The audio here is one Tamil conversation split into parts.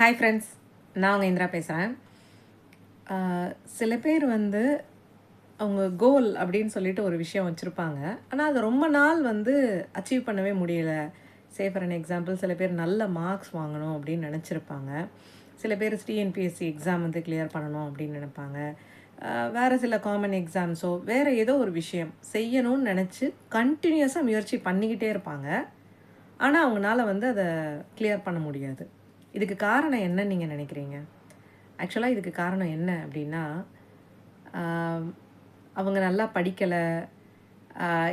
ஹாய் ஃப்ரெண்ட்ஸ் நான் உங்கள் இந்திரா பேசுகிறேன் சில பேர் வந்து அவங்க கோல் அப்படின்னு சொல்லிட்டு ஒரு விஷயம் வச்சுருப்பாங்க. ஆனால் அது ரொம்ப நாள் வந்து அச்சீவ் பண்ணவே முடியலை. சே ஃபார் அன் எக்ஸாம்பிள் சில பேர் நல்ல மார்க்ஸ் வாங்கணும் அப்படின்னு நினச்சிருப்பாங்க. சில பேர் டிஎன்பிஎஸ்சி எக்ஸாம் வந்து கிளியர் பண்ணணும் அப்படின்னு நினைப்பாங்க. வேறு சில காமன் எக்ஸாம்ஸோ வேறு ஏதோ ஒரு விஷயம் செய்யணும்னு நினச்சி கண்டினியூஸாக முயற்சி பண்ணிக்கிட்டே இருப்பாங்க. ஆனால் அவங்களால வந்து அதை கிளியர் பண்ண முடியாது. இதுக்கு காரணம் என்னன்னு நீங்கள் நினைக்கிறீங்க? ஆக்சுவலாக இதுக்கு காரணம் என்ன அப்படின்னா அவங்க நல்லா படிக்கலை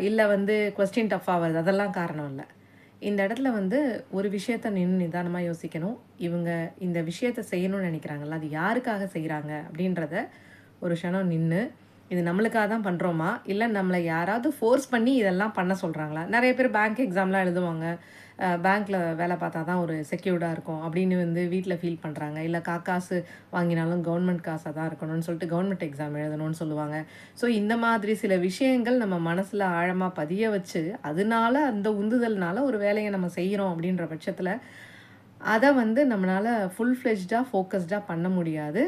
இல்லை வந்து கொஸ்டின் டஃப் ஆகுது அதெல்லாம் காரணம் இல்லை. இந்த இடத்துல வந்து ஒரு விஷயத்த நின்று நிதானமாக யோசிக்கணும். இவங்க இந்த விஷயத்த செய்யணும்னு நினைக்கிறாங்கல்ல அது யாருக்காக செய்கிறாங்க அப்படின்றத ஒரு க்ஷணம் நின்று இது நம்மளுக்காக தான் பண்ணுறோமா இல்லை நம்மளை யாராவது ஃபோர்ஸ் பண்ணி இதெல்லாம் பண்ண சொல்கிறாங்களா நிறைய பேர் பேங்க் எக்ஸாம்லாம் எழுதுவாங்க. பேங்க்கில் வேலை பார்த்தா தான் ஒரு செக்யூர்டாக இருக்கும். அப்படின்னு வந்து வீட்டில் ஃபீல் பண்ணுறாங்க இல்லை காசு வாங்கினாலும் கவர்மெண்ட் காசாக தான் இருக்கணும்னு சொல்லிட்டு கவர்மெண்ட் எக்ஸாம் எழுதணும்னு சொல்லுவாங்க. ஸோ இந்த மாதிரி சில விஷயங்கள் நம்ம மனசில் ஆழமாக பதிய வச்சு அதனால அந்த உந்துதல்னால ஒரு வேலையை நம்ம செய்கிறோம் அப்படின்ற பட்சத்தில் அதை வந்து நம்மளால் ஃபுல் ஃப்ளெஜ்டாக ஃபோக்கஸ்டாக பண்ண முடியாது.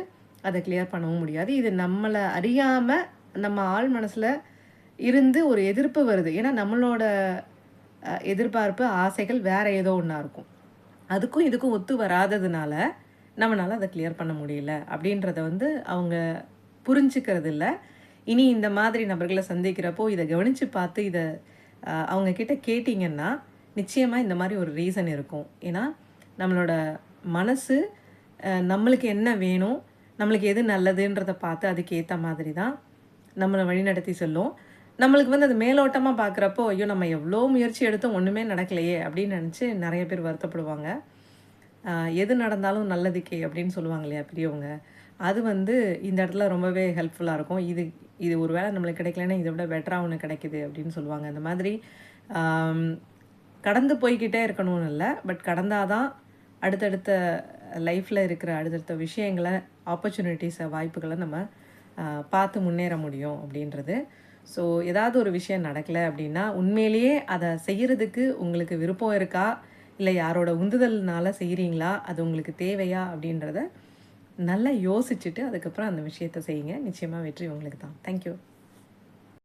அதை கிளியர் பண்ணவும் முடியாது. இது நம்மளை அறியாமல் நம்ம ஆள் மனசில் இருந்து ஒரு எதிர்ப்பு வருது. ஏன்னா நம்மளோட எதிர்பார்ப்பு ஆசைகள் வேற ஏதோ ஒன்றா இருக்கும். அதுக்கும் இதுக்கும் ஒத்து வராததுனால நம்மளால் அதை கிளியர் பண்ண முடியல. அப்படின்றத வந்து அவங்க புரிஞ்சுக்கிறது இல்லை இனி இந்த மாதிரி நபர்களை சந்திக்கிறப்போ இதை கவனித்து பார்த்து இதை அவங்க கிட்ட கேட்டிங்கன்னா நிச்சயமாக இந்த மாதிரி ஒரு ரீசன் இருக்கும். ஏன்னா நம்மளோட மனசு நம்மளுக்கு என்ன வேணும் நம்மளுக்கு எது நல்லதுன்றதை பார்த்து அதுக்கு ஏற்ற மாதிரி தான் நம்மளை வழிநடத்தி சொல்லும். நம்மளுக்கு வந்து அது மேலோட்டமாக பார்க்குறப்போ ஐயோ நம்ம எவ்வளோ முயற்சி எடுத்தோம் ஒன்றுமே நடக்கலையே அப்படின்னு நினச்சி நிறைய பேர் வருத்தப்படுவாங்க. எது நடந்தாலும் நல்லதுக்கே அப்படின்னு சொல்லுவாங்க இல்லையா பெரியவங்க. அது வந்து இந்த இடத்துல ரொம்பவே ஹெல்ப்ஃபுல்லாக இருக்கும். இது இது ஒரு வேளை நம்மளுக்கு கிடைக்கலன்னா இதை விட பெட்டராக ஒன்று கிடைக்குது அப்படின்னு சொல்லுவாங்க. அந்த மாதிரி கடந்து போய்க்கிட்டே இருக்கணும்னு இல்லை பட் கடந்தாதான் அடுத்தடுத்த லைஃப்பில் இருக்கிற அடுத்தடுத்த விஷயங்களை ஆப்பர்ச்சுனிட்டிஸை வாய்ப்புகளை நம்ம பார்த்து முன்னேற முடியும் அப்படின்றது. ஸோ ஏதாவது ஒரு விஷயம் நடக்கலை அப்படின்னா உண்மையிலேயே அதை செய்கிறதுக்கு உங்களுக்கு விருப்பம் இருக்கா? இல்லை யாரோட உந்துதல்னால செய்கிறீங்களா அது உங்களுக்கு தேவையா? அப்படின்றத நல்லா யோசிச்சுட்டு அதுக்கப்புறம் அந்த விஷயத்தை செய்யுங்க. நிச்சயமாக வெற்றி உங்களுக்கு தான். தேங்க்யூ